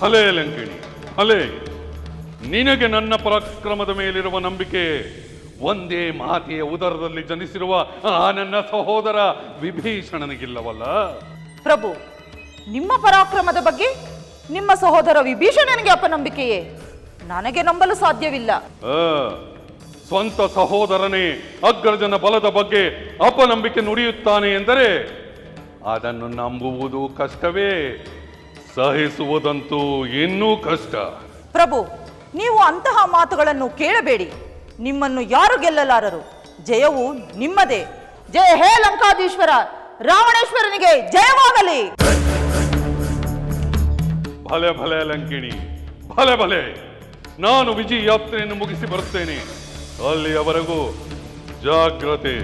ಭಲೆ ಲಂಕಿಣಿ ಹಲೇ. ನಿನಗೆ ನನ್ನ ಪರಾಕ್ರಮದ ಮೇಲಿರುವ ನಂಬಿಕೆ ಒಂದೇ ಮಾತೆಯ ಉದರದಲ್ಲಿ ಜನಿಸಿರುವ ಆ ನನ್ನ ಸಹೋದರ ವಿಭೀಷಣನಿಗಿಲ್ಲವಲ್ಲ? ಪ್ರಭು ನಿಮ್ಮ ಪರಾಕ್ರಮದ ಬಗ್ಗೆ ನಿಮ್ಮ ಸಹೋದರ ವಿಭೀಷಣನಿಗೆ ಅಪನಂಬಿಕೆಯೇ ನನಗೆ ನಂಬಲು ಸಾಧ್ಯವಿಲ್ಲ. ಆ, ಸ್ವಂತ ಸಹೋದರನೇ ಅಗ್ರಜನ ಬಲದ ಬಗ್ಗೆ ಅಪನಂಬಿಕೆ ನುಡಿಯುತ್ತಾನೆ ಎಂದರೆ ಅದನ್ನು ನಂಬುವುದು ಕಷ್ಟವೇ. ಸಹಿಸುವುದಂತೂ ಇನ್ನೂ ಕಷ್ಟ. ಪ್ರಭು ನೀವು ಅಂತಹ ಮಾತುಗಳನ್ನು ಕೇಳಬೇಡಿ. ನಿಮ್ಮನ್ನು ಯಾರು ಗೆಲ್ಲಲಾರರು? ಜಯವು ನಿಮ್ಮದೇ. ಜಯ ಹೇ ಲಂಕಾಧೀಶ್ವರ ರಾವಣೇಶ್ವರನಿಗೆ ಜಯವಾಗಲಿ. ಭಲೆ ಭಲೆ ಲಂಕಿಣಿ ಭಲೆ ಭಲೆ. ನಾನು ವಿಜಯ ಯಾತ್ರೆಯನ್ನು ಮುಗಿಸಿ ಬರುತ್ತೇನೆ. ಅಲ್ಲಿಯವರೆಗೂ ಜಾಗ್ರತೆ.